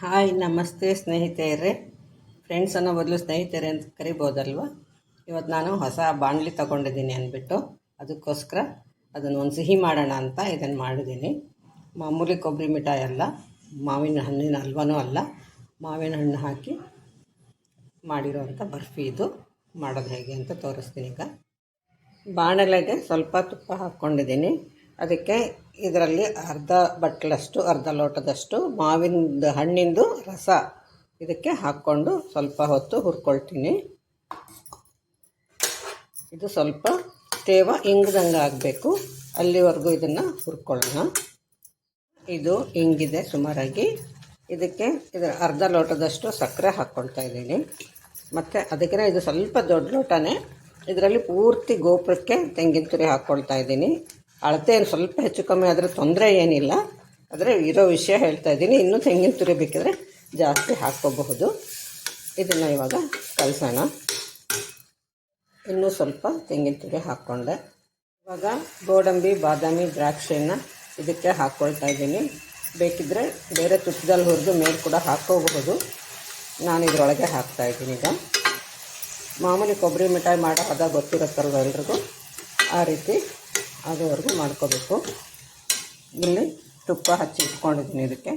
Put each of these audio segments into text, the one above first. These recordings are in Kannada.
ಹಾಯ್, ನಮಸ್ತೆ ಸ್ನೇಹಿತೆಯರೇ. ಫ್ರೆಂಡ್ಸನ್ನು ಬದಲು ಸ್ನೇಹಿತರೆ ಅಂತ ಕರಿಬೋದಲ್ವ? ಇವತ್ತು ನಾನು ಹೊಸ ಬಾಣಲಿ ತಗೊಂಡಿದ್ದೀನಿ ಅಂದ್ಬಿಟ್ಟು, ಅದಕ್ಕೋಸ್ಕರ ಅದನ್ನು ಒಂದು ಸಿಹಿ ಮಾಡೋಣ ಅಂತ ಇದನ್ನು ಮಾಡಿದ್ದೀನಿ. ಮಾಮೂಲಿ ಕೊಬ್ಬರಿ ಮಿಠಾಯಿ ಅಲ್ಲ, ಮಾವಿನ ಹಣ್ಣಿನ ಹಲ್ವನೂ ಅಲ್ಲ. ಮಾವಿನ ಹಣ್ಣು ಹಾಕಿ ಮಾಡಿರೋವಂಥ ಬರ್ಫಿ ಇದು. ಮಾಡೋದು ಹೇಗೆ ಅಂತ ತೋರಿಸ್ತೀನಿ ಈಗ. ಬಾಣಲೆಗೆ ಸ್ವಲ್ಪ ತುಪ್ಪ ಹಾಕ್ಕೊಂಡಿದ್ದೀನಿ ಅದಕ್ಕೆ ಇದರಲ್ಲಿ ಅರ್ಧ ಬಟ್ಲಷ್ಟು, ಅರ್ಧ ಲೋಟದಷ್ಟು ಮಾವಿನ ಹಣ್ಣಿಂದು ರಸ ಇದಕ್ಕೆ ಹಾಕ್ಕೊಂಡು ಸ್ವಲ್ಪ ಹೊತ್ತು ಹುರ್ಕೊಳ್ತೀನಿ. ಇದು ಸ್ವಲ್ಪ ತೇವ ಇಂಗ್ದಂಗೆ ಆಗಬೇಕು. ಅಲ್ಲಿವರೆಗೂ ಇದನ್ನು ಹುರ್ಕೊಳ್ಳೋಣ. ಇದು ಇಂಗಿದೆ ಸುಮಾರಾಗಿ. ಇದಕ್ಕೆ ಇದರ ಅರ್ಧ ಲೋಟದಷ್ಟು ಸಕ್ಕರೆ ಹಾಕ್ಕೊಳ್ತಾ ಇದ್ದೀನಿ. ಮತ್ತು ಅದಕ್ಕೆ ಇದು ಸ್ವಲ್ಪ ದೊಡ್ಡ ಲೋಟನೇ. ಇದರಲ್ಲಿ ಪೂರ್ತಿ ಗೋಪುರಕ್ಕೆ ತೆಂಗಿನ ತುರಿ ಹಾಕ್ಕೊಳ್ತಾ ಇದ್ದೀನಿ. ಅಳತೆ ಏನು ಸ್ವಲ್ಪ ಹೆಚ್ಚು ಕಮ್ಮಿ ಆದರೆ ತೊಂದರೆ ಏನಿಲ್ಲ. ಆದರೆ ಇರೋ ವಿಷಯ ಹೇಳ್ತಾ ಇದ್ದೀನಿ. ಇನ್ನೂ ತೆಂಗಿನ ತುರಿ ಬೇಕಿದ್ರೆ ಜಾಸ್ತಿ ಹಾಕ್ಕೋಬಹುದು. ಇದನ್ನು ಇವಾಗ ಕಲಸೋಣ. ಇನ್ನೂ ಸ್ವಲ್ಪ ತೆಂಗಿನ ತುರಿ ಹಾಕ್ಕೊಂಡೆ. ಇವಾಗ ಗೋಡಂಬಿ, ಬಾದಾಮಿ, ದ್ರಾಕ್ಷಿಯನ್ನು ಇದಕ್ಕೆ ಹಾಕ್ಕೊಳ್ತಾ ಇದ್ದೀನಿ. ಬೇಕಿದ್ದರೆ ಬೇರೆ ತುಪ್ಪದಲ್ಲಿ ಹುರಿದು ಮೇಲೆ ಕೂಡ ಹಾಕ್ಕೋಬಹುದು. ನಾನು ಇದರೊಳಗೆ ಹಾಕ್ತಾ ಇದ್ದೀನಿ ಈಗ. ಮಾಮೂಲಿ ಕೊಬ್ಬರಿ ಮಿಠಾಯಿ ಮಾಡೋ ಅದ ಗೊತ್ತಿರುತ್ತಲ್ವ ಎಲ್ರಿಗೂ? ಆ ರೀತಿ ಅದುವರೆಗೂ ಮಾಡ್ಕೋಬೇಕು. ಇಲ್ಲಿ ತುಪ್ಪ ಹಚ್ಚಿ ಇಟ್ಕೊಂಡಿದ್ದೀನಿ ಇದಕ್ಕೆ.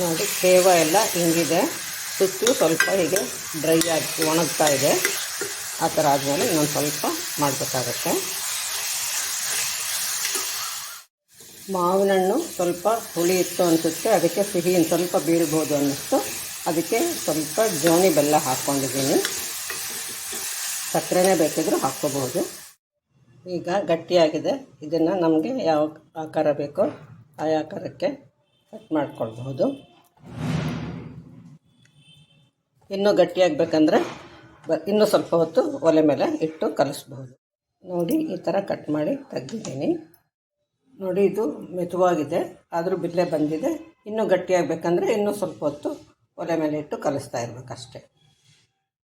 ನೋಡಿ, ತೇವ ಎಲ್ಲ ಹಿಂಗಿದೆ. ಸುತ್ತು ಸ್ವಲ್ಪ ಹೀಗೆ ಡ್ರೈ ಆಗಿ ಒಣಗ್ತಾ ಇದೆ. ಆ ಥರ ಆದಮೇಲೆ ಇನ್ನೊಂದು ಸ್ವಲ್ಪ ಮಾಡಬೇಕಾಗತ್ತೆ. ಮಾವಿನ ಹಣ್ಣು ಸ್ವಲ್ಪ ಹುಳಿ ಇತ್ತು ಅನಿಸುತ್ತೆ. ಅದಕ್ಕೆ ಸಿಹಿ ಸ್ವಲ್ಪ ಬೀಳ್ಬೋದು ಅನ್ನಿಸ್ತು. ಅದಕ್ಕೆ ಸ್ವಲ್ಪ ಜೋನಿ ಬೆಲ್ಲ ಹಾಕ್ಕೊಂಡಿದ್ದೀನಿ. ಸಕ್ಕರೆನೇ ಬೇಕಿದ್ರೂ ಹಾಕ್ಕೋಬಹುದು ಈಗ ಗಟ್ಟಿಯಾಗಿದೆ. ಇದನ್ನು ನಮಗೆ ಯಾವ ಆಕಾರ ಬೇಕೋ ಆ ಆಕಾರಕ್ಕೆ ಕಟ್ ಮಾಡ್ಕೊಳ್ಬಹುದು. ಇನ್ನೂ ಗಟ್ಟಿಯಾಗಬೇಕಂದ್ರೆ ಇನ್ನೂ ಸ್ವಲ್ಪ ಹೊತ್ತು ಒಲೆ ಮೇಲೆ ಇಟ್ಟು ಕಲಿಸ್ಬಹುದು. ನೋಡಿ, ಈ ಥರ ಕಟ್ ಮಾಡಿ ತೆಗ್ದಿದ್ದೀನಿ. ನೋಡಿ, ಇದು ಮೆತುವಾಗಿದೆ ಆದರೂ ಬಿಲ್ಲೆ ಬಂದಿದೆ. ಇನ್ನೂ ಗಟ್ಟಿಯಾಗಬೇಕಂದ್ರೆ ಇನ್ನೂ ಸ್ವಲ್ಪ ಹೊತ್ತು ಒಲೆ ಮೇಲೆ ಇಟ್ಟು ಕಲಿಸ್ತಾ ಇರಬೇಕಷ್ಟೆ.